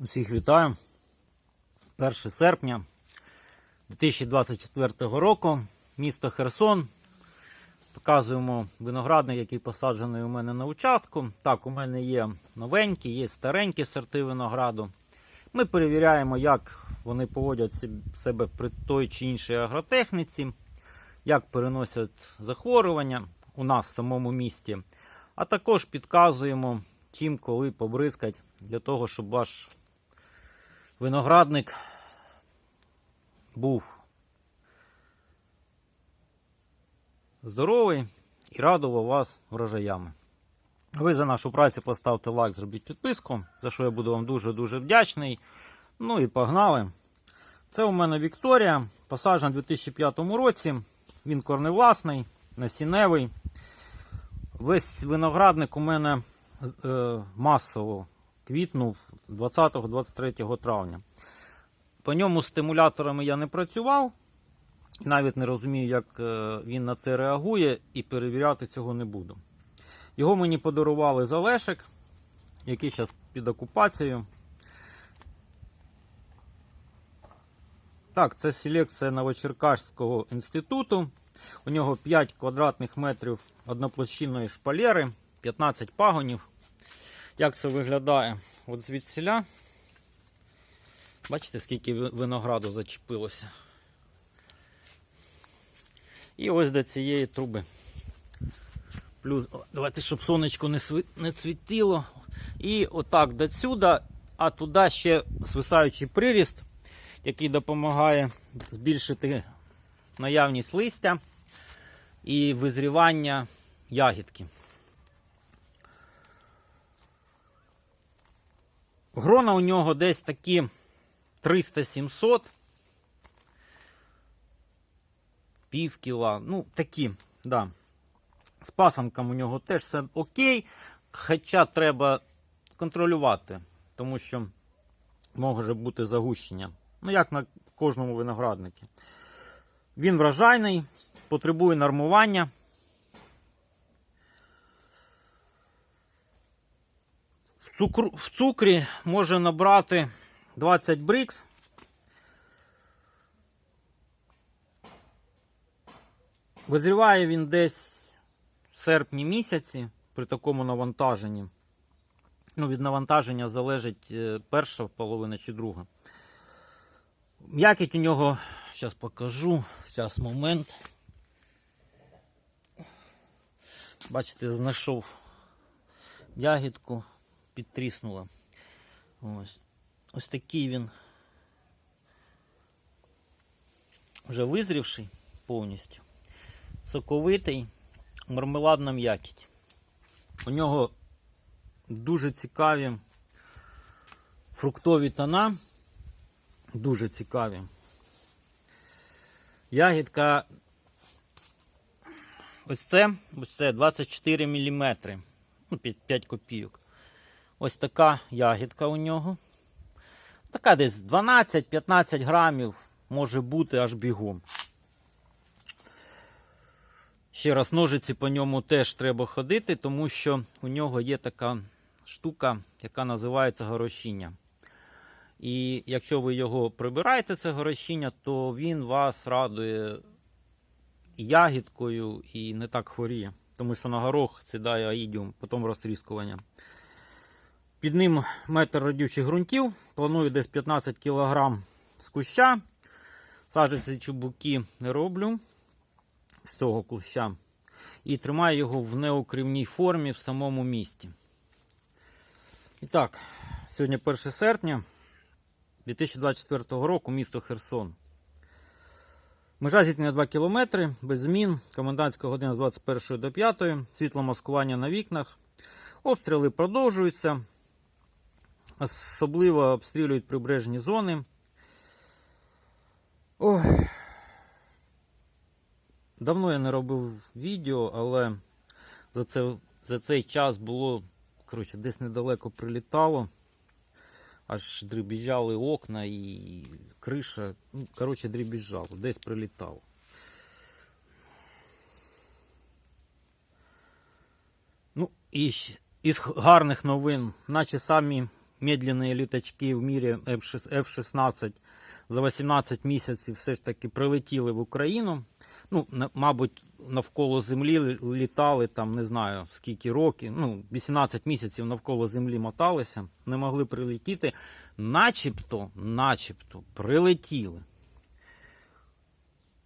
Усіх вітаю. 1 серпня 2024 року. Місто Херсон. Показуємо виноградник, який посаджений у мене на участку. Так, у мене є новенькі, є старенькі сорти винограду. Ми перевіряємо, як вони поводять себе при той чи іншій агротехніці, як переносять захворювання у нас в самому місті. А також підказуємо, чим коли побризкать для того, щоб ваш виноградник був здоровий і радував вас врожаями. Ви за нашу працю поставте лайк, зробіть підписку, за що я буду вам дуже-дуже вдячний. Ну і погнали. Це у мене Вікторія, посаджена у 2005 році. Він корневласний, насінневий. Весь виноградник у мене е, масово квітнув 20-23 травня. По ньому стимуляторами я не працював, навіть не розумію, як е, він на це реагує, і перевіряти цього не буду. Його мені подарували за Лешик, який зараз під окупацією. Так, це селекція Новочеркаського інституту. У нього 5 квадратних метрів одноплощинної шпалери, 15 пагонів. Як це виглядає? От звідсіля. Бачите, скільки винограду зачепилося. І ось до цієї труби. Плюс, давайте, щоб сонечко не, сви- не цвітило. І отак до сюди, а туди ще свисаючий приріст, який допомагає збільшити наявність листя і визрівання ягідки. Грона у нього десь такі 300-700. Пів кіла. Ну, такі, да. З пасанком у нього теж все окей. Хоча треба контролювати, тому що може бути загущення. Ну, як на кожному винограднику. Він врожайний, потребує нормування. Цукру, в цукрі може набрати 20 брикс. Визріває він десь в серпні місяці при такому навантаженні. Ну, від навантаження залежить е, перша половина чи друга. М'якіть у нього, зараз покажу, зараз момент. Бачите, знайшов ягідку, підтріснула. Ось. Ось такий він вже визрівший повністю. Соковитий, мармеладна м'якіть. У нього дуже цікаві фруктові тона. Дуже цікаві. Ягідка. Ось це, ось це 24 мм. Ну, 5, 5 копійок. Ось така ягідка у нього. Така десь 12-15 грамів може бути аж бігом. Ще раз, ножиці по ньому теж треба ходити, тому що у нього є така штука, яка називається горошіння. І якщо ви його прибираєте, це горошіння, то він вас радує ягідкою і не так хворіє. Тому що на горох сідає аїдіум, потім розтріскування. Під ним метр родючих ґрунтів. Планую десь 15 кг з куща. Саджанці чубуки не роблю з цього куща. І тримаю його в неокривній формі в самому місті. І так, сьогодні 1 серпня 2024 року, місто Херсон. Межа зіткнення 2 км, без змін, комендантська година з 21 до 5, світло маскування на вікнах. Обстріли продовжуються. Особливо обстрілюють прибережні зони. Ой. Давно я не робив відео, але за, це, за цей час було, коротше, десь недалеко прилітало. Аж дребіжали окна і криша. Ну, коротше, дребіжало, десь прилітало. Ну, і із гарних новин, наче самі медленні літачки в мірі F-16 за 18 місяців все ж таки прилетіли в Україну. Ну, мабуть, навколо землі літали там, не знаю скільки років. Ну, 18 місяців навколо землі моталися, не могли прилетіти. Начебто, начебто, прилетіли.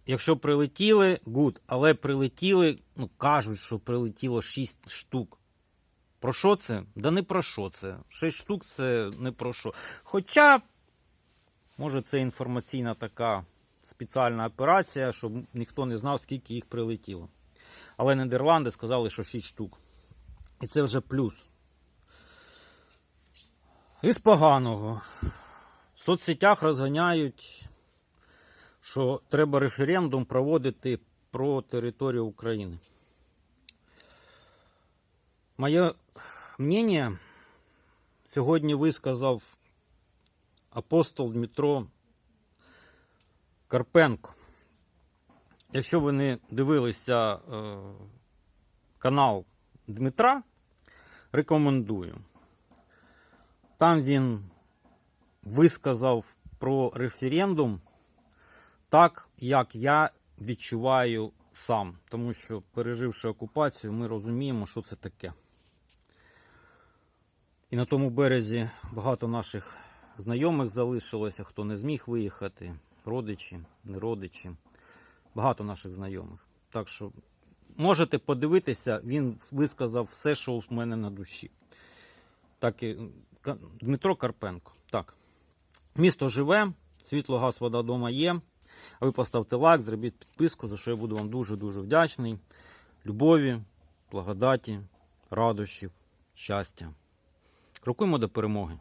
Якщо прилетіли, гуд, але прилетіли, ну кажуть, що прилетіло 6 штук. Про що це? Да не про що це. 6 штук це не про що. Хоча, може, це інформаційна така спеціальна операція, щоб ніхто не знав, скільки їх прилетіло. Але Нідерланди сказали, що 6 штук. І це вже плюс. Із поганого. В соцсетях розганяють, що треба референдум проводити про територію України. Моє мнение сьогодні висказав апостол Дмитро Карпенко. Якщо ви не дивилися е, канал Дмитра, рекомендую. Там він висказав про референдум так, як я відчуваю сам. Тому що, переживши окупацію, ми розуміємо, що це таке. І на тому березі багато наших знайомих залишилося, хто не зміг виїхати, родичі, не родичі. Багато наших знайомих. Так що можете подивитися, він висказав все, що в мене на душі. Так і Дмитро Карпенко. Так. Місто живе, світло, газ, вода вдома є. А ви поставте лайк, зробіть підписку, за що я буду вам дуже-дуже вдячний. Любові, благодаті, радощів, щастя. Крокуємо до перемоги.